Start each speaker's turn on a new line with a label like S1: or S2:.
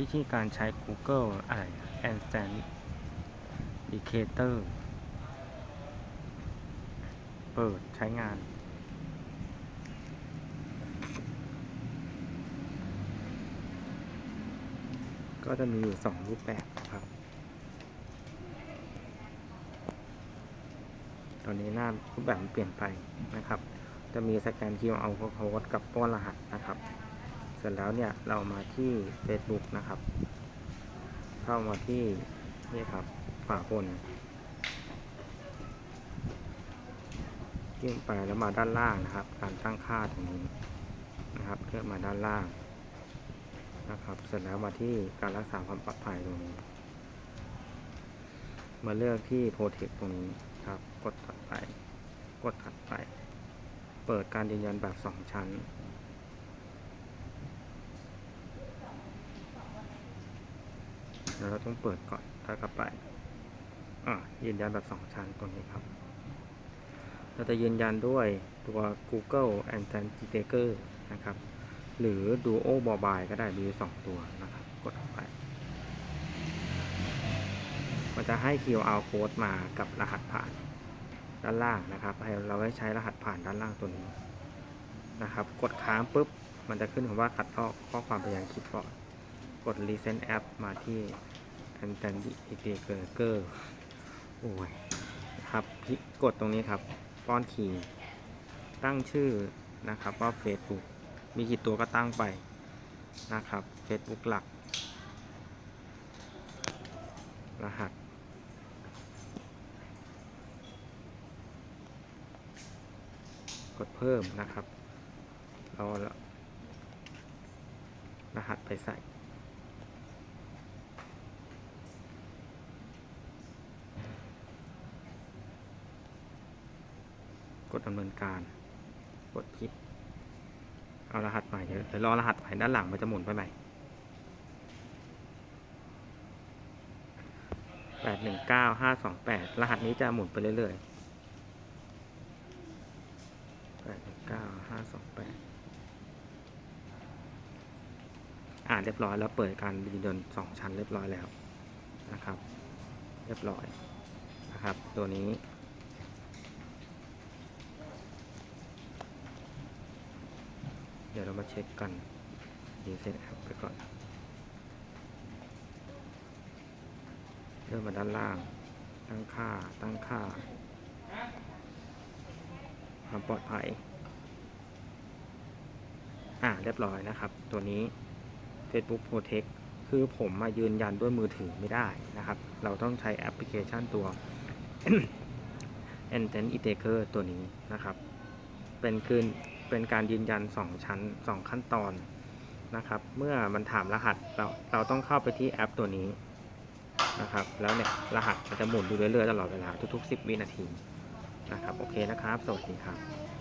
S1: วิธีการใช้ Google อะไร Authenticator เปิดใช้งาน ก็จะมีอยู่ 2 รูปแบบนะครับ ตอนนี้หน้ารูปแบบมันเปลี่ยนไปนะครับ จะมีสแกน QR code กับป้อนรหัสนะครับ เสร็จแล้วเนี่ยเรามาที่ Facebook นะครับ เข้ามาที่นี่ครับขวาบนยื่นไปแล้วมาด้านล่างนะครับ การตั้งค่าตรงนี้นะครับเลือกมาด้านล่างนะครับ เสร็จแล้วมาที่การรักษาความปลอดภัยตรงนี้ มาเลือกที่ Protect ตรงนี้ครับ กดถัดไป กดถัดไป เปิดการยืนยันแบบ 2 ชั้น แล้วเราต้องเปิดก่อนถ้ากลับไปอ่ายืนยันแบบ2ชั้นตรงนี้ครับ เราจะยืนยันด้วยตัว Google Authenticator นะครับ หรือ Duo Mobile ก็ได้มีอยู่2ตัวนะครับ กดไป มันจะให้ QR code มากับรหัสผ่านด้านล่างนะครับ ให้เราให้ใช้รหัสผ่านด้านล่างตัวนี้นะครับ กดค้างปุ๊บ มันจะขึ้นคำว่าคัดลอกข้อความไปยังคลิปก่อน กด Recent App มาที่ Authenticator โอ้ยครับกกดตรงนี้ครับ ป้อนคีย์ตั้งชื่อนะครับว่า Facebook มีกี่ตัวก็ตั้งไปนะครับ Facebook หลัก รหัส กดเพิ่มนะครับเรารหัสไปใส่ กดดำเนินการ กดคลิกเอารหัสใหม่เดี๋ยวรอรหัสใหม่ด้านหลังมันจะหมุนไปใหม่แปดหนึ่งเก้าห้าสองแปดรหัสนี้จะหมุนไปเรื่อยๆแปดหนึ่งเก้าห้าสองแปดอ่านเรียบร้อยแล้วเปิดการยืนยันสองชั้นเรียบร้อยแล้วนะครับ เรียบร้อยนะครับ ตัวนี้ เดี๋ยวเรามาเช็คกันดีเซตแอปไปก่อน เริ่มมาด้านล่าง ตั้งค่า ตั้งค่า ความปลอดภัย อ่า เรียบร้อยนะครับ ตัวนี้ Facebook Protect คือผมมายืนยันด้วยมือถือไม่ได้นะครับ เราต้องใช้แอปพลิเคชันตัว a n t e n i t a k e r ตัวนี้นะครับ เป็นคืน เป็นการยืนยัน 2 ชั้น 2 ขั้นตอนนะครับ เมื่อมันถามรหัสเราเราต้องเข้าไปที่แอปตัวนี้นะครับ แล้วเนี่ยรหัสมันจะหมุนอยู่เรื่อยๆตลอดเวลาทุกๆ 10 วินาทีนะครับ โอเคนะครับ สวัสดีครับ